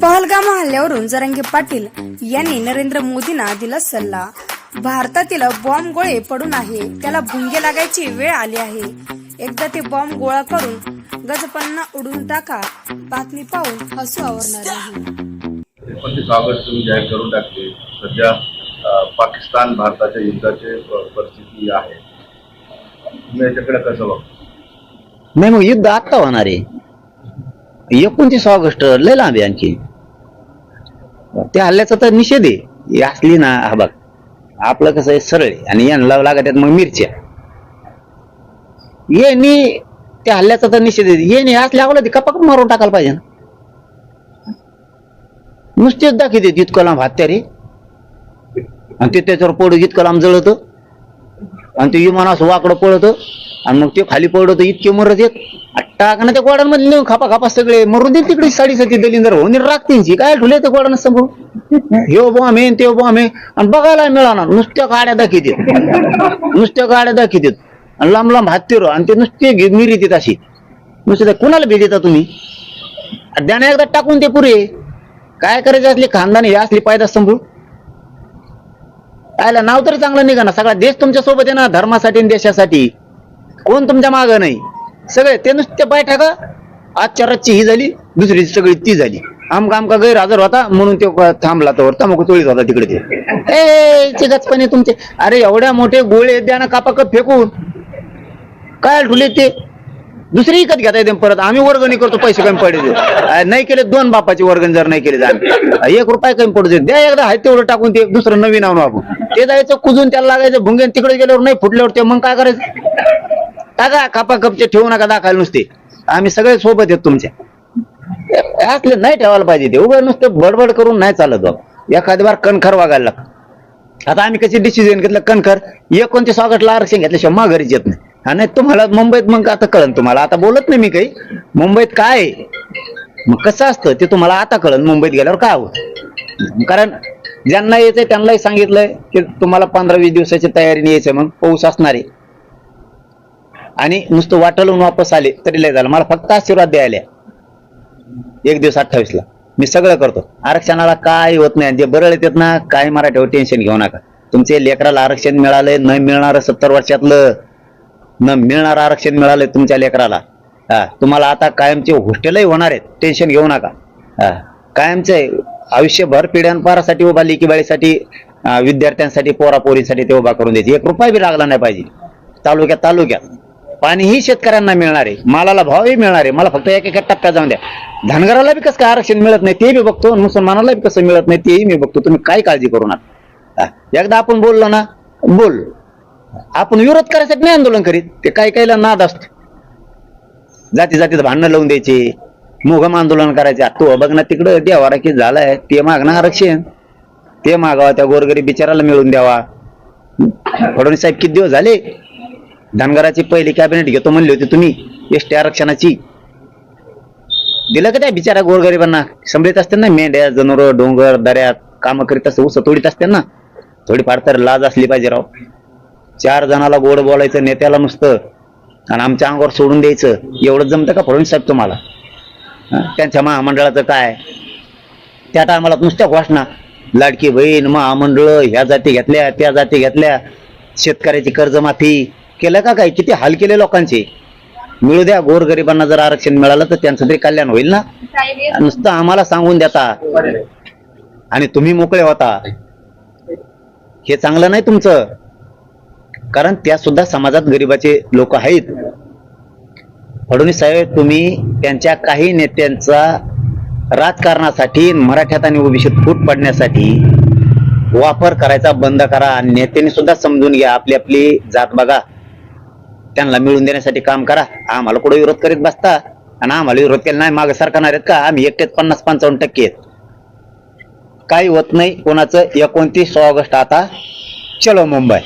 पहलगाम हल्ल्यावरून जरंगे पाटील यांनी नरेंद्र मोदींना दिला सल्ला. भारतातील बॉम्ब गोळे पडून आहे त्याला भुंगे लागायची वेळ आली आहे. एकदा ते बॉम्ब गोळा करून गजपन्ना उडून टाका. बातमी पाहून हसू आवरणार आहे. एकोणतीस ऑगस्ट तुम्ही जाहीर करून टाकले. सध्या पाकिस्तान भारताच्या युद्धाची परिस्थिती आहे. तुम्ही याच्याकडे कसं बघता? नाही मग युद्ध आत्ता होणार आहे. एकोणतीस ऑगस्ट लय लांब आहे आणखी. त्या हल्ल्याचा तर निषेध आहे. असली ना हा बघ. आपलं कसं आहे सरळ आहे. आणि यांना लागत आहेत मग मिरच्या. येणी त्या हल्ल्याचा तर निषेध आहे. येणे असल्या आवडत कपाक मारून टाकायला पाहिजे ना. नुसतेच दाखवते जितकं लांब हत्यारे. आणि ते त्याच्यावर पोड इतकं लांब जळत. आणि ते विमान असं वाकडं पळत. आणि मग ते खाली पडत इतके मरत येत टाकणं त्या गोडांमध्ये नेऊन खापा खापा सगळे मरून देईल तिकडे साडेसाती दलिंदर होऊन त्यांची काय ठुले ते गोडानं समोर हे बॉम्ब आहे ते बॉम्ब आहे आणि बघायला मिळाला नुसत्या गाड्या दाखवतात नुसत्या गाड्या दाखवतात आणि लांब लांब हत्तीर. आणि ते नुसते मिरी देत अशी. नुसते कुणाला भेट देता तुम्ही? द्याने एकदा टाकून ते पुरे. काय करायचे असले खानदानी हे असली पायदा संभू आयला नाव तरी चांगलं निघा ना सगळा देश तुमच्यासोबत आहे ना धर्मासाठी आणि देशासाठी. कोण तुमच्या मागं नाही? सगळे ते नुसते पाय टाका. आजच्या रातची ही झाली दुसरी सगळी ती झाली. आमका आमका गैरहजर होता म्हणून तो थांबला तर तमाखू चोळीत होता तिकडे ते. ए गचपणे तुमचे. अरे एवढ्या मोठे गोळे द्या ना कापाकप फेकून. काय ठुले ते? दुसरी विकत घेता येते परत. आम्ही वर्गणी करतो पैसे कमी पडले नाही केले दोन बापाची वर्गणी जर नाही केले तर आम्ही. एक रुपये कमी पडू दे. द्या एकदा आहे तेवढं टाकून ते दुसरं नवीन आणू आपण. ते जायचं कुजून त्याला लागायचं भुंगेन तिकडे गेल्यावर नाही फुटल्यावर ते मग काय करायचं? टाका कापा कपचे ठेवू नका दाखवायला नुसते. आम्ही सगळे सोबत आहेत तुमच्या असले नाही ठेवायला पाहिजे ते. उभं नुसतं बडबड करून नाही चालत बाबा. एखादी बार कणखर वागायला लागतं. आता आम्ही कशी डिसिजन घेतलं? कणखर एकोणतीस ऑगस्टला आरक्षण घेतल्याशिवाय माघारीच येत नाही. आणि नाही तुम्हाला मुंबईत मग आता कळन तुम्हाला. आता बोलत नाही मी काही. मुंबईत काय आहे? मग कसं असतं? ते तुम्हाला आता कळन. मुंबईत गेल्यावर काय होत? कारण ज्यांना यायचंय त्यांनाही सांगितलंय की तुम्हाला पंधरा वीस दिवसाची तयारीने यायचंय मग पाऊस असणार आहे. आणि नुसतं वाटलून वापस आले तरी लय झालं. मला फक्त आशीर्वाद द्यायला एक दिवस अठ्ठावीसला. मी सगळं करतो. आरक्षणाला काय होत नाही. जे बरं येतात ना काय मराठीवर टेन्शन घेऊ नका. तुमचे लेकराला आरक्षण मिळालंय न मिळणार सत्तर वर्षातलं. न मिळणार आरक्षण मिळालंय तुमच्या लेकराला. हा तुम्हाला आता कायमचे हॉस्टेलही होणार आहेत. टेन्शन घेऊ नका. हा कायमचे आयुष्यभर पिढ्यानपारासाठी उभा लेखीबाळीसाठी विद्यार्थ्यांसाठी पोरापोरीसाठी ते उभा करून द्यायची एक रुपया बी लागला नाही पाहिजे. तालुक्यात तालुक्यात. पाणीही शेतकऱ्यांना मिळणार आहे मालाला भावही मिळणार आहे. मला फक्त एक एका टप्प्यात जाऊन द्या. धनगराला बी कसं काय आरक्षण मिळत नाही ते मी बघतो. मुसलमानाला बी कसं मिळत नाही तेही मी बघतो. तुम्ही काय काळजी करू नका. एकदा आपण बोललो ना बोल. आपण विरोध करायसाठी नाही आंदोलन करीत. ते काही काहीला नाद असतो. जाती जातीत भांडणं लावून द्यायचे. मोघम आंदोलन करायचे. तो बघ ना तिकडं देवारा की झालाय. ते मागणं आरक्षण. ते मागावा त्या गोरगरीब बिचाराला मिळून द्यावा. फडणवीस साहेब किती दिवस झाले? धनगराची पहिली कॅबिनेट घेतो म्हणली होती तुम्ही एसटी आरक्षणाची. दिलं का त्या बिचारा गोरगरिबांना? संभळीत असते ना मेंढ्या जनावर डोंगर दऱ्यात कामं करीत असते उस तोडीत असते ना? थोडीफार तर लाज असली पाहिजे राव. चार जणाला गोड बोलायचं नेत्याला नुसतं आणि आमच्या अंगावर सोडून द्यायचं. एवढं जमतं का फडणवीस साहेब तुम्हाला? त्यांच्या महामंडळाचं काय? त्या टायमाला नुसत्या घोषणा. लाडकी बहीण महामंडळ ह्या जाती घेतल्या त्या जाती घेतल्या. शेतकऱ्याची कर्जमाफी केलं का काय? किती हाल केले लोकांचे? मिळू द्या गोरगरिबांना जर आरक्षण मिळालं तर त्यांचं तरी कल्याण होईल ना? नुसतं आम्हाला सांगून देता. आणि तुम्ही मोकळे होता. हे चांगलं नाही तुमचं. कारण त्या सुद्धा समाजात गरिबाचे लोक आहेत. फडणवीस साहेब तुम्ही त्यांच्या काही नेत्यांचा राजकारणासाठी मराठ्यात आणि ओबीसीत फूट पडण्यासाठी वापर करायचा बंद करा. आणि नेत्यांनी सुद्धा समजून घ्या. आपली आपली जात बघा. त्यांना मिळून देण्यासाठी काम करा. आम्हाला कुठं विरोध करीत बसता? आणि आम्हाला विरोध केला नाही मागे सरकणार आहेत का? आम्ही एकटेच पन्नास पंचावन्न टक्के आहेत. काही होत नाही. कोणाचं? एकोणतीस ऑगस्ट आता. चलो मुंबई.